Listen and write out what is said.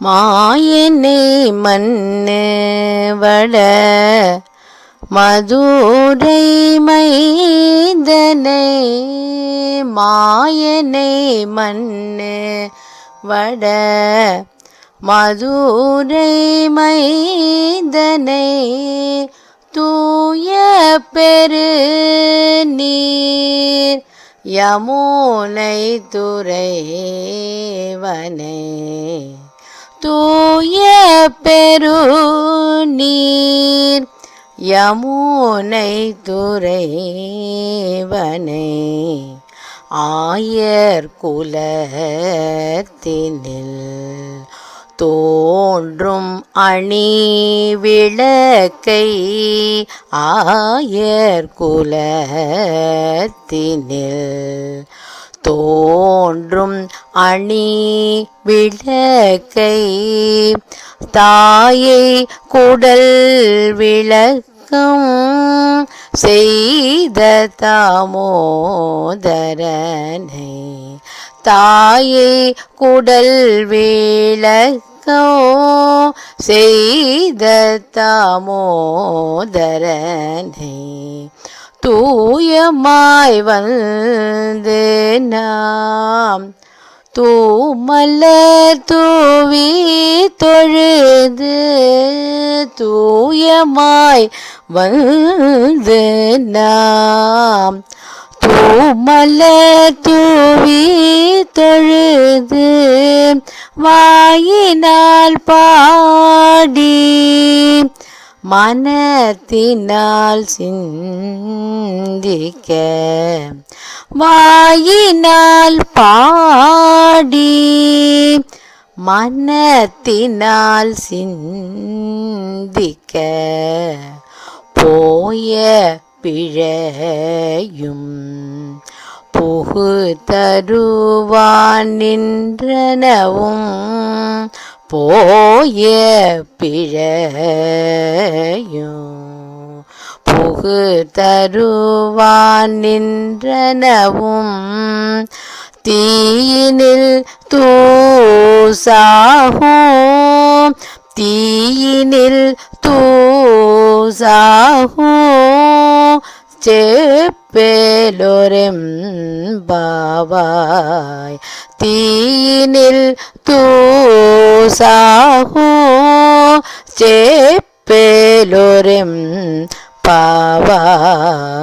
மாயனை மண்ணு வட மதுரை மைந்தனை மாயனை மண்ணு வட மதுரை மைந்தனை தூய பெரு நீர் யமுனை துறைவனை. தூய பெரு நீர் யமுனை துறைவனை. ஆயர் குலத்தினில் தோன்றும் அணி விளக்கை ஆயர் குலத்தினில் தோன்றும் அணி விளக்கை. தாயை குடல் விளக்கம் செய்த தாமோதரனை. தாயை குடல் விளக்கோ செய்த தாமோதரனை. தூயமாய் வந்து நாம். தூமலர் தூவி தொழுது தூயமாய் வந்து நாம். தூமலர் தூவி தொழுது வாயினால் பாடி மனத்தினால் சிந்திக்க வாயினால் பாடி மனத்தினால் சிந்திக்க போய பிழையும் புகு தருவான் நின்றனவும் போய பிழையும் புகு தருவான் நின்றனவும் தீயினில் தூசாகும் தீயினில் தூசாகும். ചെപ്പേലൊരെമ്പാവായ് തീനിൽ തൂസാഹു. ചെപ്പേലൊരെം പാവായ്